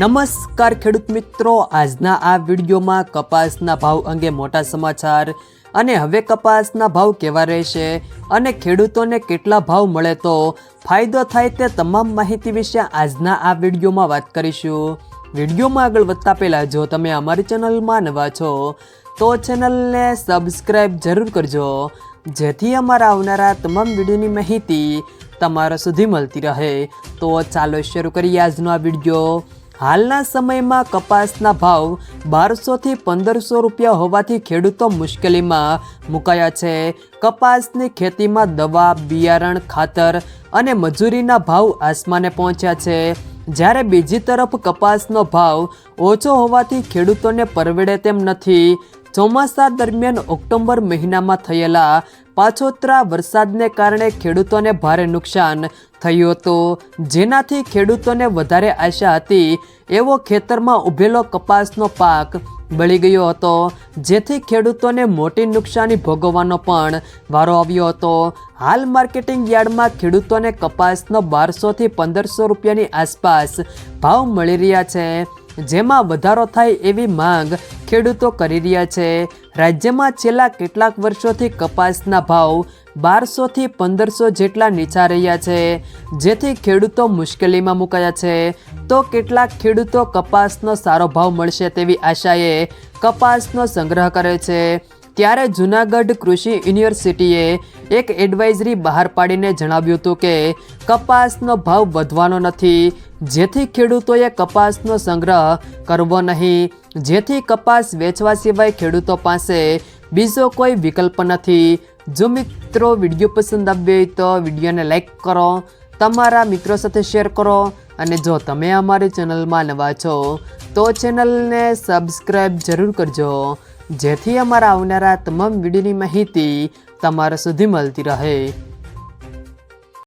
નમસ્કાર ખેડૂત મિત્રો, આજના આ વિડીયોમાં કપાસના ભાવ અંગે મોટા સમાચાર અને હવે કપાસના ભાવ કેવા રહેશે અને ખેડૂતોને કેટલા ભાવ મળે તો ફાયદો થાય તે તમામ માહિતી વિશે આજના આ વિડીયોમાં વાત કરીશું. વિડીયોમાં આગળ વધતા પહેલાં જો તમે અમારી ચેનલમાં નવા છો, તો ચેનલને સબસ્ક્રાઈબ જરૂર કરજો, જેથી અમારા આવનારા તમામ વિડીયોની માહિતી તમારા સુધી મળતી રહે. તો ચાલો શરૂ કરીએ આજનો આ વીડિયો. હાલના સમયમાં કપાસના ભાવ બારસોથી પંદરસો રૂપિયા હોવાથી ખેડૂતો મુશ્કેલીમાં મુકાયા છે. કપાસની ખેતીમાં દવા, બિયારણ, ખાતર અને મજૂરીના ભાવ આસમાને પહોંચ્યા છે. જ્યારે બીજી તરફ કપાસનો ભાવ ઓછો હોવાથી ખેડૂતોને પરવડે તેમ નથી. ચોમાસા દરમિયાન ઓક્ટોબર મહિનામાં થયેલા પાછોતરા વરસાદને કારણે ખેડૂતોને ભારે નુકસાન થયું હતું. જેનાથી ખેડૂતોને વધારે આશા હતી. એવો ખેતરમાં ઉભેલો કપાસનો પાક બળી ગયો હતો. જેથી ખેડૂતોને મોટી નુકસાની ભોગવવાનો પણ વારો આવ્યો હતો. હાલ માર્કેટિંગ યાર્ડમાં ખેડૂતોને કપાસનો બારસોથી પંદરસો રૂપિયાની આસપાસ ભાવ મળી રહ્યા છે. જેમાં વધારો થાય એવી માંગ ખેડૂતો કરી રહ્યા છે. રાજ્યમાં છેલ્લા કેટલાક વર્ષોથી કપાસના ભાવ બારસોથી પંદરસો જેટલા નીચા રહ્યા છે. જેથી ખેડૂતો મુશ્કેલીમાં મુકાયા છે. તો કેટલાક ખેડૂતો કપાસનો સારો ભાવ મળશે તેવી આશાએ કપાસનો સંગ્રહ કરે છે. ત્યારે જૂનાગઢ કૃષિ યુનિવર્સિટીએ એક એડવાઇઝરી બહાર પાડીને જણાવ્યું હતું કે કપાસનો ભાવ વધવાનો નથી, જેથી ખેડૂતોએ કપાસનો સંગ્રહ કરવો નહીં. જેથી કપાસ વેચવા સિવાય ખેડૂતો પાસે બીજો કોઈ વિકલ્પ નથી. જો મિત્રો વીડિયો પસંદ આવ્યો હોય તો વિડીયોને લાઈક કરો, તમારા મિત્રો સાથે શેર કરો અને જો તમે અમારી ચેનલમાં નવા છો તો ચેનલને સબસ્ક્રાઈબ જરૂર કરજો. જેથી અમારા આવનારા તમામ વિડીયોની માહિતી તમારા સુધી મળતી રહે.